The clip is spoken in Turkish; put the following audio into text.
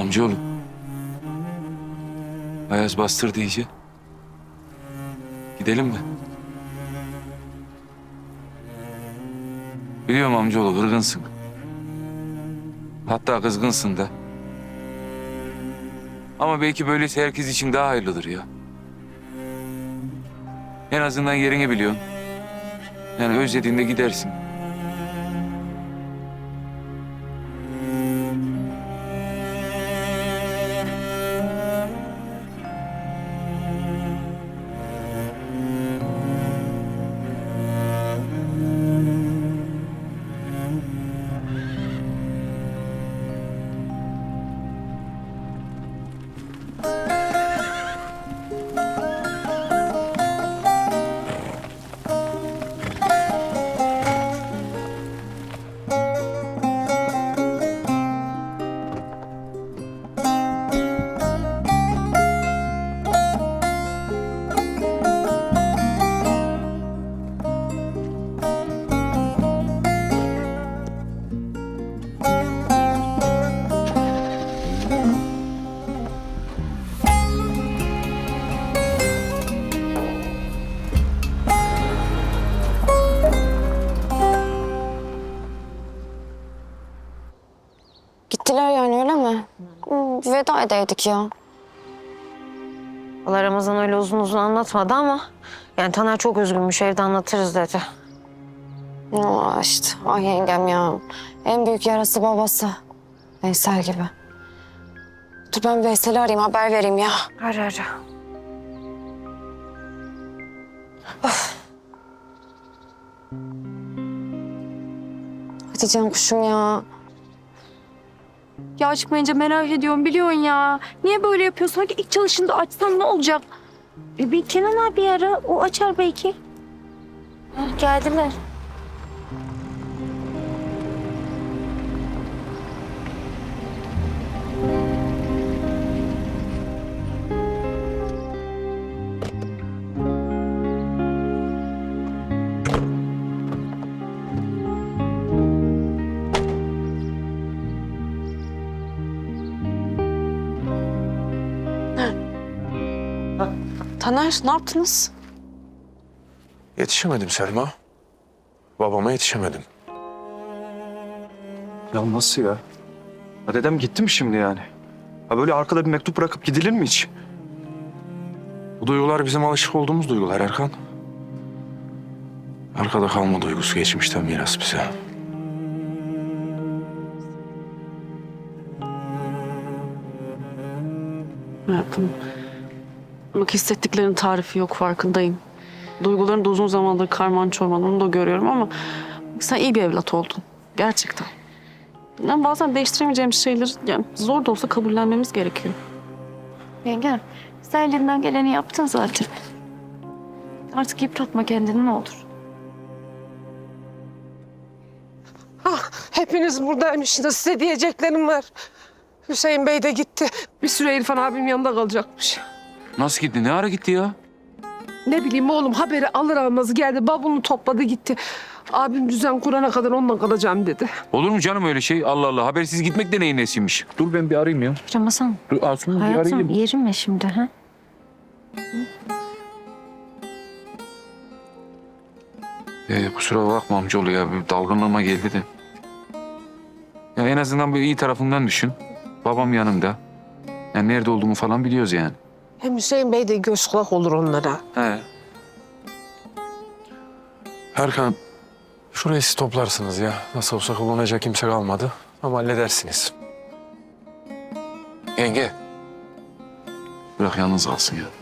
Amcaoğlu. Ayaz bastırdı iyice. Gidelim mi? Biliyorum amcaoğlu kırgınsın. Hatta kızgınsın da. Ama belki böylesi herkes için daha hayırlıdır ya. En azından yerini biliyorsun. Yani özlediğinde gidersin. Gittiler yani öyle mi? Hmm, Veda edeydik ya. Allah Ramazan öyle uzun uzun anlatmadı ama yani Taner çok üzgünmüş evde anlatırız dedi. Ya işte ay yengem ya. En büyük yarası babası. Veysel gibi. Dur ben Veysel'i arayayım haber vereyim ya. Ara ara. Hadi can kuşum ya. Ya açmayınca merak ediyorum biliyorsun ya. Niye böyle yapıyorsun? Hadi ilk çalışında açsam ne olacak? E, bir Kenan abi ara. O açar belki. Geldiler. Taner ne yaptınız? Yetişemedim Selma. Babama yetişemedim. Ya nasıl ya? ya? Dedem gitti mi şimdi yani? Ha böyle arkada bir mektup bırakıp gidilir mi hiç? Bu duygular bizim alışık olduğumuz duygular Erkan. Arkada kalma duygusu geçmişten miras bize. Hayatım. Bak hissettiklerinin tarifi yok farkındayım. Duyguların da uzun zamandır karman çorman onu da görüyorum ama sen iyi bir evlat oldun. Gerçekten. Yani bazen değiştiremeyeceğimiz şeyleri yani zor da olsa kabullenmemiz gerekiyor. Yengem sen elinden geleni yaptın zaten. Artık yıpratma kendini ne olur. Ah, hepiniz buradaymışsınız. Size diyeceklerim var. Hüseyin Bey de gitti. Bir süre İrfan abim yanında kalacakmış. Nasıl gitti? Ne ara gitti ya? Ne bileyim oğlum haberi alır almaz geldi. Babunu topladı gitti. Abim düzen kurana kadar onunla kalacağım dedi. Olur mu canım öyle şey? Allah Allah. Habersiz gitmek de neyin nesiymiş? Dur ben bir arayayım ya. Ramazan Dur Asuman bir hayatım arayayım. yerim mi şimdi ha? Ee, kusura bakma amcaoğlu ya. Bir dalgınlığıma geldi de. Ya en azından bir iyi tarafından düşün. Babam yanımda. Yani nerede olduğumu falan biliyoruz yani. Hem Hüseyin Bey de göz kulak olur onlara. He. Erkan, şurayı siz toplarsınız ya. Nasıl olsa kullanacak kimse kalmadı. Ama halledersiniz. Yenge. Bırak yalnız kalsın ya.